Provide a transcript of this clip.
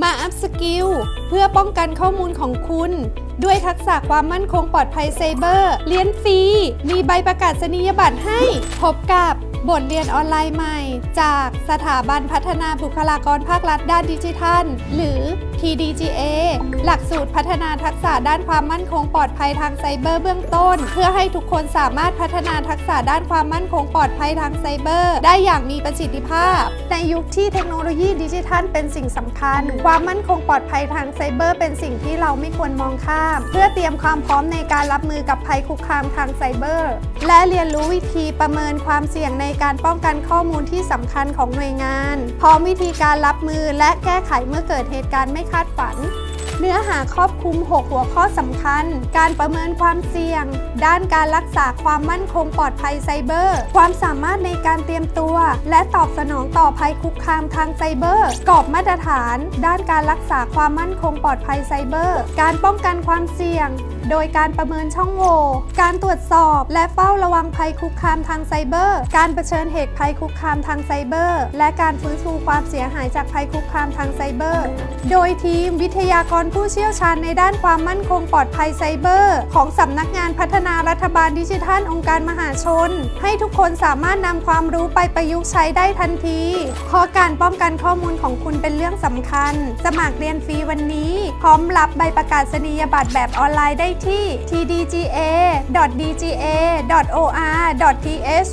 มาอัพสกิลเพื่อป้องกันข้อมูลของคุณ ด้วยทักษะความมั่นคงปลอดภัยไซเบอร์ เรียนฟรี มีใบประกาศนียบัตรให้ พบกับ บทเรียนออนไลน์ใหม่ จากสถาบันพัฒนาบุคลากรภาครัฐด้านดิจิทัล หรือ TDGA หลักสูตรพัฒนาทักษะด้านความมั่นคงปลอดภัยทางไซเบอร์เบื้องต้น เพื่อให้ทุกคนสามารถพัฒนาทักษะด้านความมั่นคงปลอดภัยทางไซเบอร์ ได้อย่างมีประสิทธิภาพ ในยุคที่เทคโนโลยีดิจิทัลเป็นสิ่งสำคัญ ความมั่นคงปลอดภัยทางไซเบอร์ เป็นสิ่งที่เราไม่ควรมองข้าม เพื่อเตรียมความพร้อมในการรับมือกับภัยคุกคามทางไซเบอร์ และเรียนรู้วิธีประเมินความเสี่ยงในการป้องกันข้อมูลที่สำคัญของหน่วยงาน พร้อมวิธีการรับมือและแก้ไขเมื่อเกิดเหตุการณ์ไม่คาดฝัน เนื้อหาครอบคลุม 6 หัวข้อสำคัญ การประเมินความเสี่ยง ด้านการรักษาความมั่นคงปลอดภัยไซเบอร์ ความสามารถในการเตรียมตัว และตอบสนองต่อภัยคุกคามทางไซเบอร์ กรอบมาตรฐาน ด้านการรักษาความมั่นคงปลอดภัยไซเบอร์ การป้องกันความเสี่ยงโดยการประเมินช่องโหว่ การตรวจสอบและเฝ้าระวังภัยคุกคามทางไซเบอร์ การเผชิญเหตุภัยคุกคามทางไซเบอร์ และการฟื้นฟูความเสียหายจากภัยคุกคามทางไซเบอร์ โดยทีมวิทยากรผู้เชี่ยวชาญในด้านความมั่นคงปลอดภัยไซเบอร์ ของสำนักงานพัฒนารัฐบาลดิจิทัลองค์การมหาชน ให้ทุกคนสามารถนำความรู้ไปประยุกต์ใช้ได้ทันทีเพราะการป้องกันข้อมูลของคุณเป็นเรื่องสำคัญ สมัครเรียนฟรีวันนี้ พร้อมรับใบประกาศนียบัตรแบบออนไลน์ได้ที่ tdga.dga.or.th